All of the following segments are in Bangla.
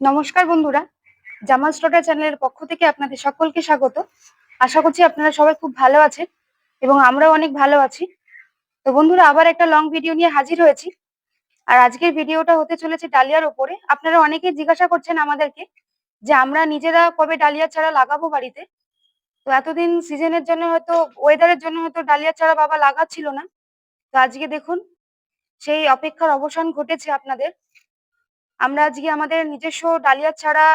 নমস্কার বন্ধুরা, জামাল স্টোটা চ্যানেলের পক্ষ থেকে আপনাদের সকলকে স্বাগত। আশা করছি আপনারা সবাই খুব ভালো আছেন এবং আমরাও অনেক ভালো আছি। তো বন্ধুরা, আবার একটা লং ভিডিও নিয়ে হাজির হয়েছি। আর আজকের ভিডিওটা হতে চলেছে ডালিয়ার ওপরে। আপনারা অনেকেই জিজ্ঞাসা করছেন আমাদেরকে যে আমরা নিজেরা কবে ডালিয়া চারা লাগাবো বাড়িতে? তো এতদিন সিজনের জন্য হয়তো ওয়েদারের জন্য হয়তো ডালিয়া চারা বাবা লাগাচ্ছিল না। তো আজকে দেখুন, সেই অপেক্ষার অবসান ঘটেছে আপনাদের। আমরা আজকে আমাদের নিজস্ব ডালিয়া ছাড়া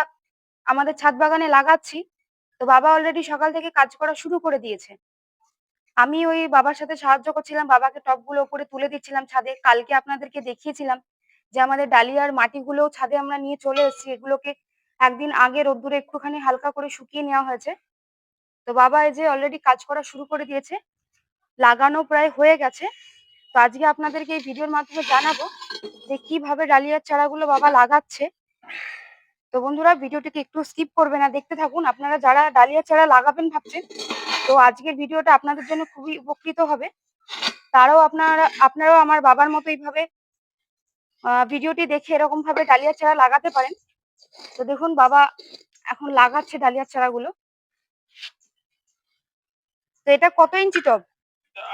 আমাদের ছাদ বাগানে লাগাচ্ছি। তো বাবা অলরেডি সকাল থেকে কাজ করা শুরু করে দিয়েছে। আমি ওই বাবার সাথে সাহায্য করছিলাম, বাবাকে টবগুলো উপরে তুলে দিচ্ছিলাম ছাদে। কালকে আপনাদেরকে দেখিয়েছিলাম যে আমাদের ডালিয়ার মাটিগুলো ছাদে আমরা নিয়ে চলে এসেছি। এগুলোকে একদিন আগে রোদ্দুরে একটুখানি হালকা করে শুকিয়ে নেওয়া হয়েছে। তো বাবা এই যে অলরেডি কাজ করা শুরু করে দিয়েছে। লাগানো প্রায় হয়ে গেছে। তো আজকে আপনাদেরকে এই ভিডিওর মাধ্যমে জানাব যে কীভাবে ডালিয়ার চারাগুলো বাবা লাগাচ্ছে। তো বন্ধুরা, ভিডিওটিকে একটু স্কিপ করবে না, দেখতে থাকুন। আপনারা যারা ডালিয়া চারা লাগাবেন ভাবছেন, তো আজকের ভিডিওটা আপনাদের জন্য খুবই উপকৃত হবে। তারাও আপনারা, আপনারাও আমার বাবার মতো এইভাবে ভিডিওটি দেখে এরকম ভাবে ডালিয়া চারা লাগাতে পারেন। তো দেখুন, বাবা এখন লাগাচ্ছে ডালিয়ার চারাগুলো। তো এটা কত ইঞ্চি টব?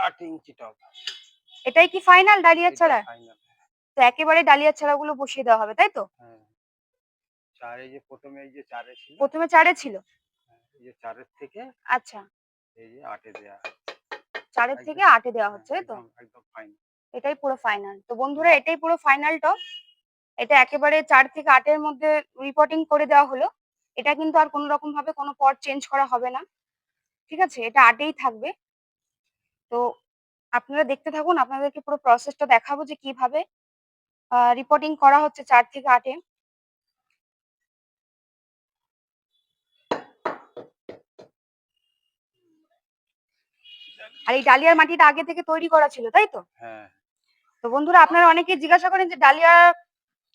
আট ইঞ্চি টব। এটাই কি ফাইনাল চারা final, তো একেবারে ডালিয়া ডালিয়ার চারাগুলো বসিয়ে দেওয়া হবে তাই তো? হ্যাঁ। চারে যে প্রথমে এই যে চারে ছিল। প্রথমে চারে ছিল? হ্যাঁ, এই যে চারের থেকে আচ্ছা। এই যে আটে দেয়া চারের থেকে আটে দেওয়া হচ্ছে তো? একদম একদম ফাইন এটাই পুরো ফাইনাল তো বন্ধুরা এটাই পুরো ফাইনাল টপ এটা একেবারে চার থেকে আটের মধ্যে রিপোর্টিং করে দেওয়া হলো। এটা কিন্তু আর কোনো রকম ভাবে কোনো পট চেঞ্জ করা হবে না। ঠিক আছে এটা আটেই থাকবে। তো আপনারা দেখতে থাকুন আপনাদেরকে পুরো প্রসেসটা দেখাবো যে কীভাবে রিপোর্টিং করা হচ্ছে চার থেকে আটে আর এই ডালিয়ার মাটিটা আগে থেকে তৈরি করা ছিল তাই তো? হ্যাঁ। তো বন্ধুরা আপনারা অনেকে জিজ্ঞাসা করেন যে ডালিয়া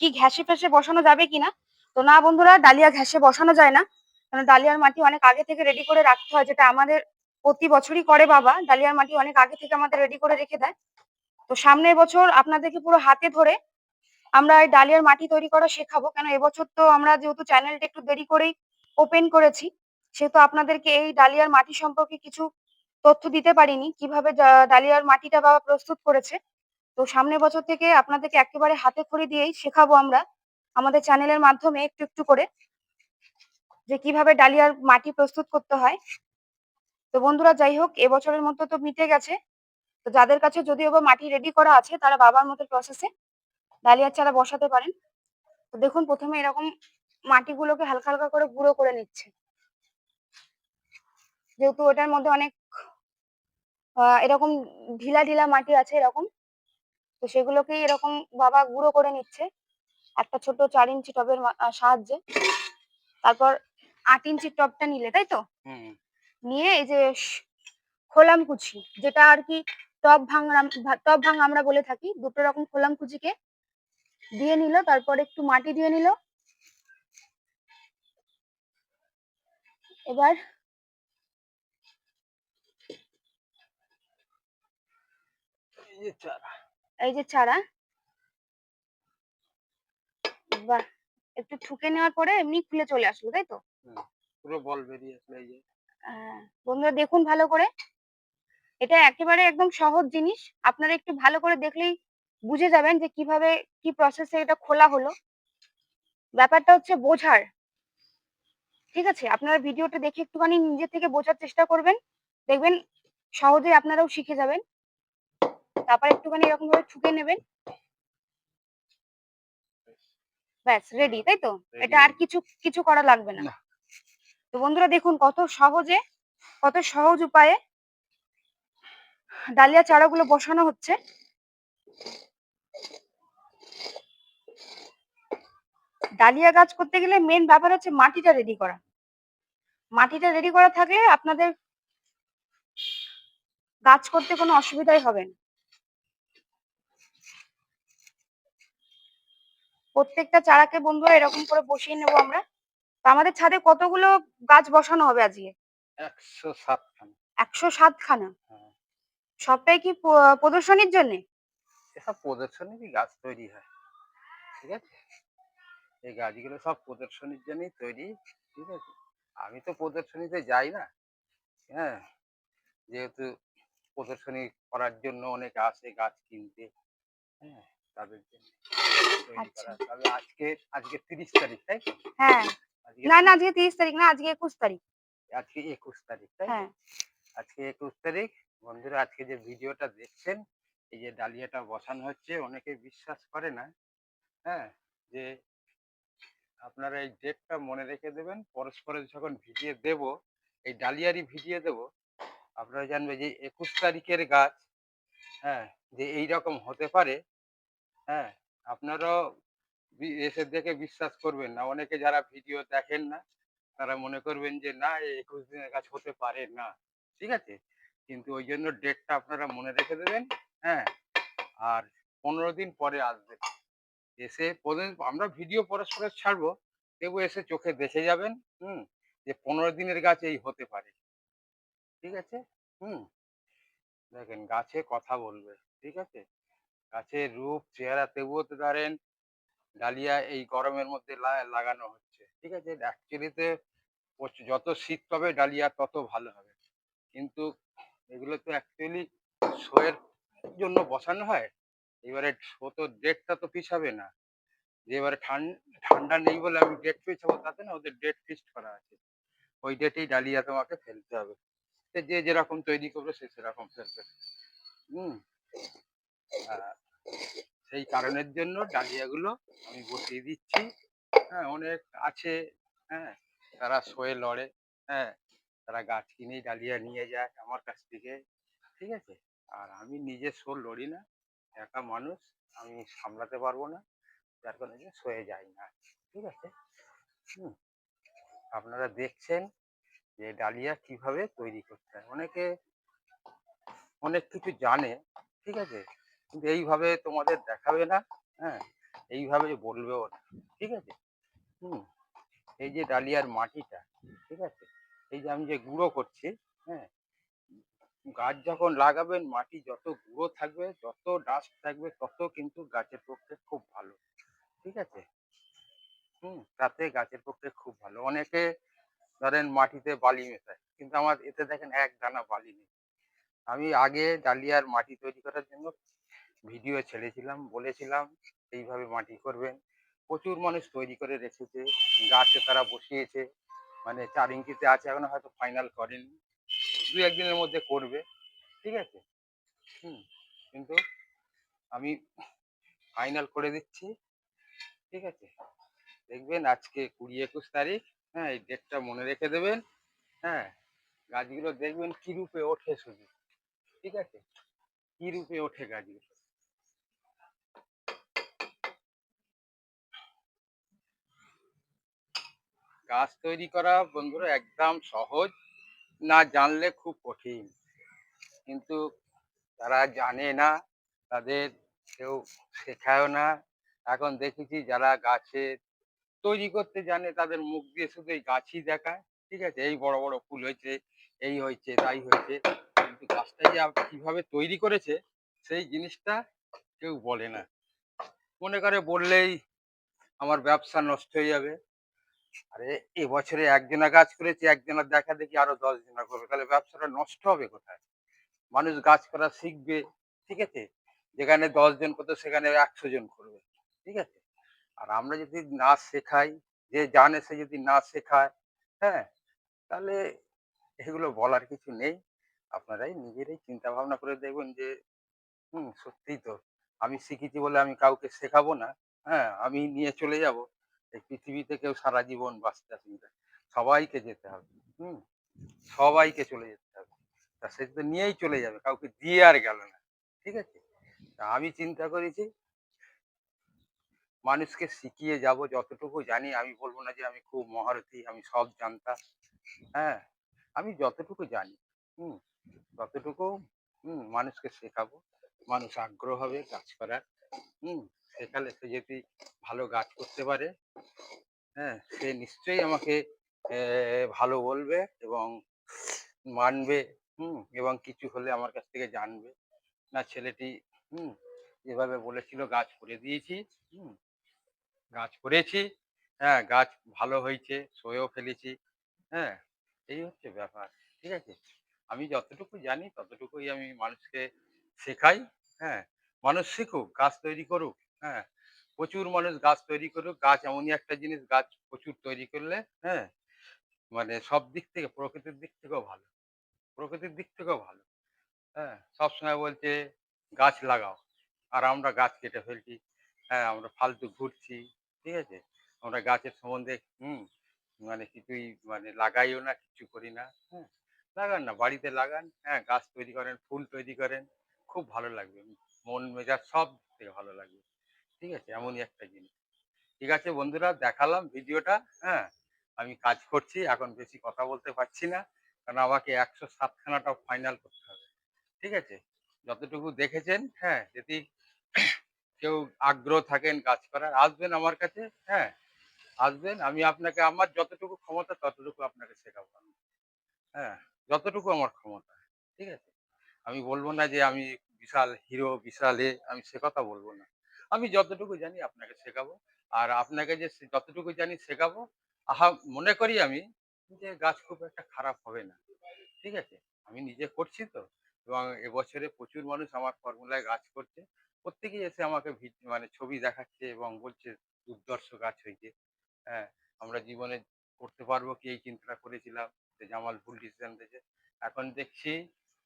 কি ঘ্যাসে ফ্যাসে বসানো যাবে কিনা? তো না বন্ধুরা ডালিয়া ঘ্যাসে বসানো যায় না। কারণ ডালিয়ার মাটি অনেক আগে থেকে রেডি করে রাখতে হয় যেটা আমাদের প্রতি বছরই করে বাবা, ডালিয়ার মাটি অনেক আগে থেকে আমাদের রেডি করে রেখে দেয়। তো সামনের বছর আপনাদেরকে পুরো হাতে ধরে আমরা এই ডালিয়ার মাটি তৈরি করা শেখাবো। কেন এবছর তো আমরা যেহেতু চ্যানেলটা একটু দেরি করেই ওপেন করেছি, সেহেতু আপনাদেরকে এই ডালিয়ার মাটি সম্পর্কে কিছু তথ্য দিতে পারিনি, কীভাবে ডালিয়ার মাটিটা বাবা প্রস্তুত করেছে। তো সামনের বছর থেকে আপনাদেরকে একেবারে হাতে খড়ি দিয়েই শেখাবো আমরা, আমাদের চ্যানেলের মাধ্যমে একটু একটু করে, যে কীভাবে ডালিয়ার মাটি প্রস্তুত করতে হয়। তো বন্ধুরা যাই হোক এবছরের মতো তো মিটে গেছে। তো যাদের কাছে যদিও বা মাটি রেডি করা আছে, তারা বাবার মতো প্রসেসে ডালিয়ার চারা বসাতে পারেন। তো দেখুন, প্রথমে এরকম মাটিগুলোকে হালকা হালকা করে গুঁড়ো করে নিচ্ছে। যেহেতু ওটার মধ্যে অনেক এরকম ঢিলা ঢিলা মাটি আছে এরকম, তো সেগুলোকেই এরকম বাবা গুঁড়ো করে নিচ্ছে। একটা ছোট চার ইঞ্চি টবের সাহায্যে। তারপর আট ইঞ্চি টবটা নিলে, তাই তো? নিয়ে এই যে খোলাম কুচি যেটা আর কি টব ভাঙা টব ভাঙা আমরা বলে থাকি। দুটো রকম খোলাম কুচিকে দিয়ে নিল তারপর একটু মাটি দিয়ে নিল। এবার এই যে চারা। এই যে চারা। বাহ! একটু ঠুকে নেওয়ার পরে এমনি খুলে চলে আসলো তাই তো? পুরো বল বেরিয়ে আসলো এই যে। বন্ধুরা দেখুন ভালো করে। এটা একেবারে একদম সহজ জিনিস। আপনারা একটু ভালো করে দেখলেই বুঝে যাবেন যে কীভাবে কি প্রসেসে এটা খোলা হলো। ব্যাপারটা হচ্ছে বোঝার। ঠিক আছে? আপনারা ভিডিওটা দেখে একটুখানি নিজে থেকে বোঝার চেষ্টা করবেন। দেখবেন সহজেই আপনারাও শিখে যাবেন। তারপর একটুখানি এরকম ভাবে ঠুকে নেবেন। ব্যাস রেডি তাই তো? এটা আর কিছু কিছু করা লাগবে না। তো বন্ধুরা দেখুন কত সহজে, কত সহজ উপায়ে ডালিয়া চারাগুলো বসানো হচ্ছে। ডালিয়া গাছ করতে গেলে মেন ব্যাপার হচ্ছে মাটিটা রেডি করা। মাটিটা রেডি করা থাকলে আপনাদের গাছ করতে কোনো অসুবিধাই হবে না। প্রত্যেকটা চারাকে বন্ধুরা এরকম করে বসিয়ে নেব আমরা। তো আমাদের ছাদে কতগুলো গাছ বসানো হবে আজকে? একশো সাত খান একশো সাতখানা? হ্যাঁ। সবটাই কি প- প্রদর্শনীর জন্য? এসব প্রদর্শনীরই গাছ তৈরি হয়। ঠিক আছে? এই গাছগুলো সব প্রদর্শনীর জন্যই তৈরি ঠিক আছে? আমি তো প্রদর্শনীতে যাই না। হ্যাঁ? যেহেতু প্রদর্শনী করার জন্য অনেকে আসে গাছ কিনতে। হ্যাঁ? তাদের জন্য তৈরি আচ্ছা। করা। তবে আজকে আজকে তিরিশ তারিখ তাই তো? হ্যাঁ। না না আজকে তিরিশ তারিখ না আজকে একুশ তারিখ। আজকে একুশ তারিখ তাই? হ্যাঁ। আজকে একুশ তারিখ। বন্ধুরা আজকে যে ভিডিওটা দেখছেন এই যে ডালিয়াটা বসানো হচ্ছে অনেকে বিশ্বাস করে না হ্যাঁ যে আপনারা এই ডেটটা মনে রেখে দেবেন পরস্পরে যখন ভিডিও দেব এই ডালিয়ারই ভিডিও দেব আপনারা জানবে যে একুশ তারিখের গাছ হ্যাঁ যে এই রকম হতে পারে হ্যাঁ আপনারাও এসে দেখে বিশ্বাস করবেন না। অনেকে যারা ভিডিও দেখেন না, তারা মনে করবেন যে, না একুশ দিনের গাছ হতে পারে না। ঠিক আছে? কিন্তু ওই জন্য ডেটটা আপনারা মনে রেখে দেবেন হ্যাঁ? আর পনেরো দিন পরে আসবেন। এসে আমরা ভিডিও পরস্পর ছাড়বো কেউ এসে চোখে দেখে যাবেন, হুম? যে পনেরো দিনের গাছ এই হতে পারে। ঠিক আছে? হুম? দেখেন, গাছে কথা বলবে, ঠিক আছে? গাছের রূপ, চেহারা, তবুও তো ধরেন ডালিয়া এই গরমের মধ্যে লাগানো হচ্ছে। ঠিক আছে? অ্যাকচুয়ালিতে যত শীত পাবে ডালিয়া, তত ভালো হবে। কিন্তু এগুলো তো অ্যাকচুয়ালি শোয়ের জন্য বসানো হয়। এবারে শো তো ডেটটা তো পিছাবে না। যে এবারে ঠান- ঠান্ডা নেই বলে আমি ডেট পিছাবো তাতে না ওদের ডেট ফিক্সড করা আছে। ওই ডেটেই ডালিয়া তোমাকে ফেলতে হবে। যে যেরকম তৈরি করবে সে সেরকম ফেলবে। হুম? সেই কারণের জন্য ডালিয়াগুলো আমি বসিয়ে দিচ্ছি। হ্যাঁ অনেক আছে হ্যাঁ তারা শোয়ে লড়ে হ্যাঁ তারা গাছ কিনেই ডালিয়া নিয়ে যায় আমার কাছ থেকে, ঠিক আছে? আর আমি নিজে শো লড়ি না, একা মানুষ, আমি সামলাতে পারব না, যার কারণে যে শোয়ে যাই না, ঠিক আছে? হুম, আপনারা দেখছেন যে ডালিয়া কীভাবে তৈরি করতে হয়। অনেকে অনেক কিছু জানে, ঠিক আছে? কিন্তু এইভাবে তোমাদের দেখাবে না হ্যাঁ এইভাবে বলবেও না, ঠিক আছে? হুম, এই যে ডালিয়ার মাটিটা, ঠিক আছে? এই যে আমি যে গুঁড়ো করছি হ্যাঁ গাছ যখন লাগাবেন, মাটি যত গুঁড়ো থাকবে, যত ডাস্ট থাকবে, তত কিন্তু গাছের পক্ষে খুব ভালো, ঠিক আছে? হুম, তাতে গাছের পক্ষে খুব ভালো। অনেকে ধরেন মাটিতে বালি মেশায়, কিন্তু আমার এতে দেখেন এক দানা বালি নেই। আমি আগে ডালিয়ার মাটি তৈরি করার জন্য ভিডিও ছেড়েছিলাম, বলেছিলাম এইভাবে মাটি করবেন। প্রচুর মানুষ তৈরি করে রেখেছে, গাছে তারা বসিয়েছে মানে চার ইঞ্চিতে আছে, এখনও হয়তো ফাইনাল করেনি। দু একদিনের মধ্যে করবে, ঠিক আছে? হুম, কিন্তু আমি ফাইনাল করে দিচ্ছি, ঠিক আছে? দেখবেন আজকে কুড়ি একুশ তারিখ হ্যাঁ এই ডেটটা মনে রেখে দেবেন হ্যাঁ গাছগুলো দেখবেন কি রূপে ওঠে শুধু, ঠিক আছে? কি রূপে ওঠে গাছগুলো? গাছ তৈরি করা বন্ধুরা একদম সহজ। না জানলে খুব কঠিন। কিন্তু তারা জানে না, তাদের কেউ শেখায়ও না। এখন দেখেছি যারা গাছে তৈরি করতে জানে, তাদের মুখ দিয়ে শুধু এই গাছই দেখায়। ঠিক আছে? এই বড় বড় ফুল হয়েছে, এই হয়েছে, তাই হয়েছে। কিন্তু গাছটা যে কীভাবে তৈরি করেছে, সেই জিনিসটা কেউ বলে না। মনে করে বললেই আমার ব্যবসা নষ্ট হয়ে যাবে। আরে এবছরে একজনা গাছ করেছে একজনা দেখা দেখি আরও দশ জনা করবে। তাহলে ব্যবসাটা নষ্ট হবে কোথায়? মানুষ গাছ করা শিখবে, ঠিক আছে? যেখানে দশ জন করতো, সেখানে একশো জন করবে, ঠিক আছে? আর আমরা যদি না শেখাই, যে জানে সে যদি না শেখায় হ্যাঁ? তাহলে এগুলো বলার কিছু নেই। আপনারাই নিজেরাই চিন্তা ভাবনা করে দেখবেন যে, হুম, সত্যিই তো আমি শিখেছি বলে আমি কাউকে শেখাবো না হ্যাঁ? আমি নিয়ে চলে যাব। এই পৃথিবীতে কেউ সারা জীবন বাঁচতে আসেনি। সবাইকে যেতে হবে, হুম? সবাইকে চলে যেতে হবে। তা সে তো নিয়েই চলে যাবে, কাউকে দিয়ে আর গেল না, ঠিক আছে? তা আমি চিন্তা করেছি, মানুষকে শিখিয়ে যাব, যতটুকু জানি, আমি বলব না যে আমি খুব মহারথী, আমি সব জানতাম হ্যাঁ? আমি যতটুকু জানি, হুম? ততটুকু, হুম, মানুষকে শেখাবো, মানুষ আগ্রহ হবে কাজ করার, হুম? শেখালে সে যদি ভালো গাছ করতে পারে হ্যাঁ সে নিশ্চয়ই আমাকে ভালো বলবে এবং মানবে, হুম, এবং কিছু হলে আমার কাছ থেকে জানবে। না, ছেলেটি, হুম যেভাবে বলেছিল, গাছ করে দিয়েছি, হুম, গাছ করেছি হ্যাঁ গাছ ভালো হয়েছে, সয়েও ফেলেছি হ্যাঁ এই হচ্ছে ব্যাপার, ঠিক আছে? আমি যতটুকু জানি, ততটুকুই আমি মানুষকে শেখাই হ্যাঁ মানুষ শিখুক, গাছ তৈরি করুক হ্যাঁ প্রচুর মানুষ গাছ তৈরি করুক, গাছ এমনই একটা জিনিস, গাছ প্রচুর তৈরি করলে হ্যাঁ মানে সব দিক থেকে, প্রকৃতির দিক থেকেও ভালো, প্রকৃতির দিক থেকেও ভালো হ্যাঁ সবসময় বলছে গাছ লাগাও, আর আমরা গাছ কেটে ফেলছি হ্যাঁ আমরা ফালতু ঘুরছি, ঠিক আছে, আমরা গাছের সম্বন্ধে, হুম মানে কিছুই মানে লাগাইও না, কিছু করি না হ্যাঁ লাগান না, বাড়িতে লাগান হ্যাঁ গাছ তৈরি করেন, ফুল তৈরি করেন, খুব ভালো লাগবে, মন মেজাজ সব থেকে ভালো লাগবে। ঠিক আছে? এমনই একটা জিনিস। ঠিক আছে বন্ধুরা, দেখালাম ভিডিওটা হ্যাঁ? আমি কাজ করছি, এখন বেশি কথা বলতে পারছি না, কারণ আমাকে একশো সাতখানাটা ফাইনাল করতে হবে। ঠিক আছে? যতটুকু দেখেছেন হ্যাঁ? যদি কেউ আগ্রহ থাকেন কাজ করার, আসবেন আমার কাছে হ্যাঁ? আসবেন, আমি আপনাকে, আমার যতটুকু ক্ষমতা, ততটুকু আপনাকে শেখাবো। হ্যাঁ? যতটুকু আমার ক্ষমতা, ঠিক আছে? আমি বলব না যে আমি বিশাল হিরো বিশাল এ, আমি সে কথা বলব না। আমি যতটুকু জানি আপনাকে শেখাবো। আর আপনাকে যে যতটুকু জানি শেখাবো, আহা, মনে করি আমি যে গাছ খুব একটা খারাপ হবে না। ঠিক আছে? আমি নিজে করছি তো। এবং এবছরে প্রচুর মানুষ আমার ফর্মুলায় গাছ করছে। প্রত্যেকেই এসে আমাকে মানে ছবি দেখাচ্ছে এবং বলছে দুর্দর্শ গাছ হয়েছে। হ্যাঁ আমরা জীবনে করতে পারব কি? এই চিন্তাটা করেছিলাম যে জামাল ভুল ডিসিশন দিয়েছে। এখন দেখছি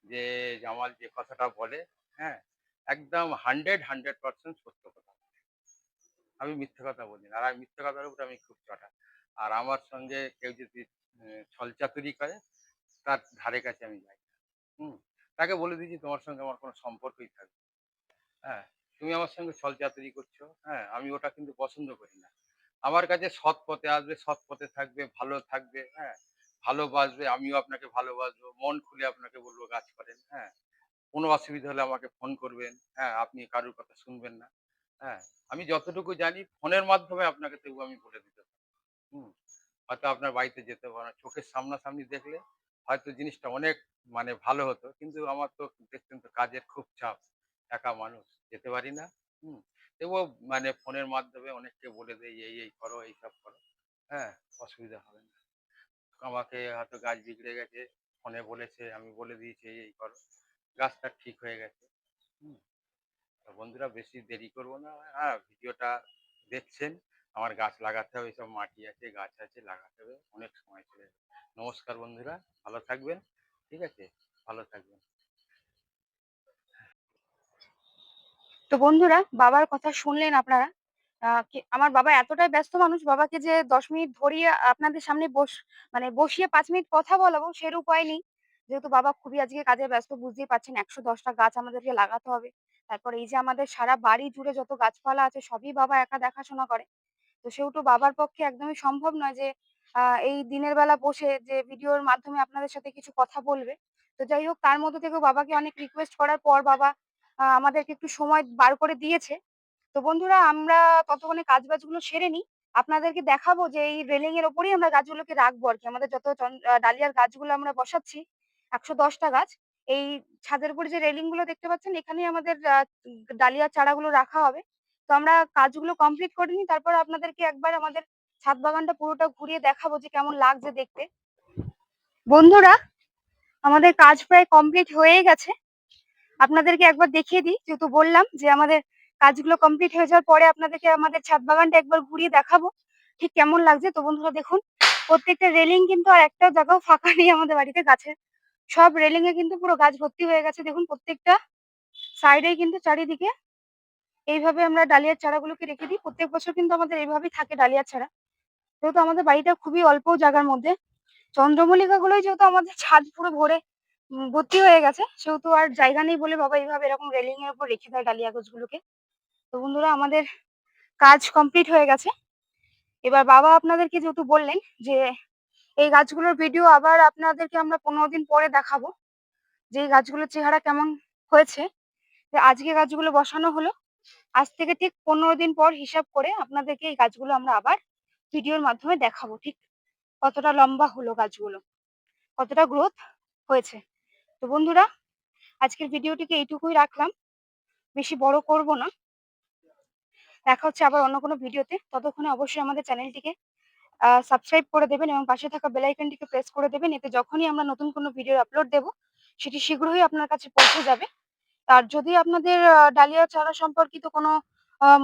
যে জামাল যে কথাটা বলে হ্যাঁ একদম হান্ড্রেড হান্ড্রেড পার্সেন্ট সত্য কথা আমি মিথ্যে কথা বলি না। আর আমি মিথ্যে কথার উপরে আমি খুব চটা আর আমার সঙ্গে কেউ যদি ছলচাতুরি করে, তার ধারে কাছে আমি যাই। হুম? তাকে বলে দিয়েছি, তোমার সঙ্গে আমার কোনো সম্পর্কই থাকবে হ্যাঁ তুমি আমার সঙ্গে ছলচাতুরি করছ। হ্যাঁ আমি ওটা কিন্তু পছন্দ করি না। আমার কাছে সৎ পথে আসবে, সৎ পথে থাকবে, ভালো থাকবে হ্যাঁ। ভালোবাসবে, আমিও আপনাকে ভালোবাসবো। মন খুলে আপনাকে বলব কাজ করেন হ্যাঁ। কোনো অসুবিধা হলে আমাকে ফোন করবেন। হ্যাঁ আপনি কারোর কথা শুনবেন না। হ্যাঁ আমি যতটুকু জানি ফোনের মাধ্যমে আপনাকে তবু আমি বলে দিতে পারি হুম, হয়তো আপনার বাড়িতে যেতে পারে না। চোখের সামনাসামনি দেখলে হয়তো জিনিসটা অনেক মানে ভালো হতো। কিন্তু আমার তো দেখছেন তো কাজের খুব চাপ। একা মানুষ, যেতে পারি না। হুম তবুও মানে ফোনের মাধ্যমে অনেককে বলে দেয় এই এই করো এইসব করো। হ্যাঁ অসুবিধা হবে না। আমাকে হয়তো গাছ বিগড়ে গেছে। ফোনে বলেছে, আমি বলে দিয়েছি, এই এই করো। গাছটা ঠিক হয়ে গেছে বন্ধুরা বেশি দেরি করব না। হ্যাঁ ভিডিওটা দেখছেন, আমার গাছ লাগাতে হবে, সব মাটি আছে, গাছ আছে, লাগাতে হবে, অনেক সময় চলে যাবে। নমস্কার বন্ধুরা, ভালো থাকবেন, ঠিক আছে? ভালো থাকবেন। তো বন্ধুরা, বাবার কথা শুনলেন আপনারা আমার বাবা এতটাই ব্যস্ত মানুষ, বাবাকে যে দশ মিনিট ধরিয়ে আপনাদের সামনে বস মানে বসিয়ে পাঁচ মিনিট কথা বলাবো সের উপায় নেই যেহেতু বাবা খুবই আজকে কাজে ব্যস্ত, বুঝতেই পারছেন একশো দশটা গাছ আমাদেরকে লাগাতে হবে। তারপর এই যে আমাদের সারা বাড়ি জুড়ে যত গাছপালা আছে, সবই বাবা একা দেখাশোনা করে। তো সেহেতু বাবার পক্ষে একদমই সম্ভব নয় যে এই দিনের বেলা বসে যে ভিডিওর মাধ্যমে আপনাদের সাথে কিছু কথা বলবে। তো যাই হোক, তার মধ্যে থেকেও বাবাকে অনেক রিকোয়েস্ট করার পর বাবা আমাদেরকে একটু সময় বার করে দিয়েছে। তো বন্ধুরা, আমরা ততক্ষণে কাজ বাজগুলো সেরে নিই। আপনাদেরকে দেখাবো যে এই রেলিং এর ওপরেই আমরা গাছগুলোকে রাখব আর কি। আমাদের যত ডালিয়ার গাছগুলো আমরা বসাচ্ছি একশো দশটা গাছ। এই ছাদের উপরে যে রেলিংগুলো দেখতে পাচ্ছেন, এখানেই আমাদের ডালিয়ার চারাগুলো রাখা হবে। তো আমরা কাজগুলো কমপ্লিট করে নিই, তারপর আপনাদেরকে একবার আমাদের ছাদ বাগানটা পুরোটা ঘুরিয়ে দেখাবো যে কেমন লাগছে দেখতে। বন্ধুরা, আমাদের কাজ প্রায় কমপ্লিট হয়ে গেছে। আপনাদেরকে একবার দেখিয়ে দিই, যেহেতু বললাম যে আমাদের কাজগুলো কমপ্লিট হয়ে যাওয়ার পরে আপনাদেরকে আমাদের ছাদ বাগানটা একবার ঘুরিয়ে দেখাবো, ঠিক কেমন লাগছে। তো বন্ধুরা দেখুন, প্রত্যেকটা রেলিং কিন্তু আর একটা জায়গাও ফাঁকা নেই আমাদের বাড়িতে গাছের। সব রেলিং এ কিন্তু পুরো গাছ ভর্তি হয়ে গেছে। দেখুন, প্রত্যেকটা সাইডেই কিন্তু চারিদিকে এইভাবে আমরা ডালিয়ার চারাগুলোকে রেখে দিই। প্রত্যেক বছর কিন্তু আমাদের এইভাবেই থাকে ডালিয়ার চারা। যেহেতু আমাদের বাড়িটা খুবই অল্প জায়গার মধ্যে চন্দ্রমল্লিকা গুলোই যেহেতু আমাদের ছাদ পুরো ভরে ভর্তি হয়ে গেছে, সেহেতু আর জায়গা নেই বলে বাবা এইভাবে এরকম রেলিং এর উপর রেখে দেয় ডালিয়া গাছগুলোকে। তো বন্ধুরা, আমাদের কাজ কমপ্লিট হয়ে গেছে। এবার বাবা আপনাদেরকে যেহেতু বললেন যে এই গাছগুলোর ভিডিও আবার আপনাদেরকে আমরা পনেরো দিন পরে দেখাবো যে এই গাছগুলোর চেহারা কেমন হয়েছে। আজকে গাছগুলো বসানো হলো। আজ থেকে ঠিক পনেরো দিন পর হিসাব করে আপনাদেরকে এই গাছগুলো আমরা আবার ভিডিওর মাধ্যমে দেখাবো ঠিক কতটা লম্বা হলো গাছগুলো, কতটা গ্রোথ হয়েছে। তো বন্ধুরা, আজকের ভিডিওটিকে এইটুকুই রাখলাম। বেশি বড় করব না। দেখা হচ্ছে আবার অন্য কোনো ভিডিওতে ততক্ষণে অবশ্যই আমাদের চ্যানেলটিকে সাবস্ক্রাইব করে দেবেন এবং পাশে থাকা বেল আইকনটিকে প্রেস করে দেবেন। এতে যখনই আমরা নতুন কোনো ভিডিও আপলোড দেব, সেটি শীঘ্রই আপনার কাছে পৌঁছে যাবে। আর যদি আপনাদের ডালিয়া চারা সম্পর্কিত কোনো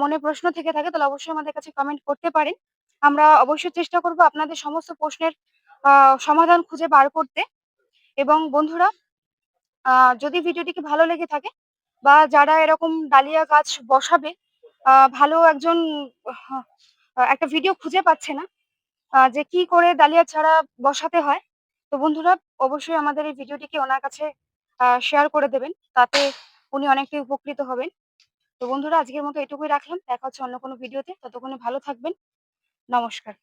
মনে প্রশ্ন থেকে থাকে, তাহলে অবশ্যই আমাদের কাছে কমেন্ট করতে পারেন। আমরা অবশ্যই চেষ্টা করব আপনাদের সমস্ত প্রশ্নের সমাধান খুঁজে বার করতে। এবং বন্ধুরা যদি ভিডিওটিকে ভালো লেগে থাকে বা যারা এরকম ডালিয়া গাছ বসাবে ভালো একজন একটা ভিডিও খুঁজে পাচ্ছে না যে কি করে ডালিয়া ছাড়া বসাতে হয়। তো বন্ধুরা, অবশ্যই আমাদের এই ভিডিওটিকে ওনার কাছে শেয়ার করে দেবেন। তাতে উনি অনেকটাই উপকৃত হবেন। তো বন্ধুরা, আজকের মতো এটুকুই রাখলাম। দেখা হচ্ছে অন্য কোনো ভিডিওতে। ততক্ষণে ভালো থাকবেন। নমস্কার।